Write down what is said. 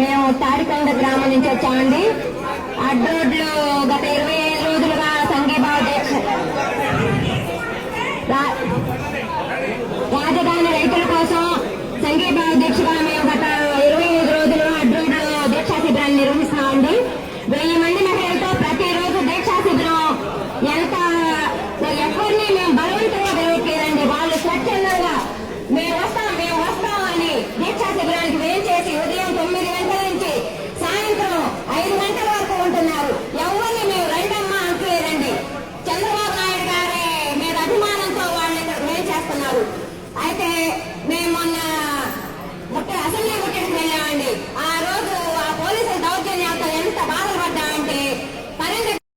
మేము తాడికొండ గ్రామం నుంచి వచ్చామండి. అడ్డోడ్లు గత ఇరవై ఐదు రోజులుగా సంఘీభావ దీక్ష రాజధాని రైతుల కోసం సంఘీభావ దీక్షగా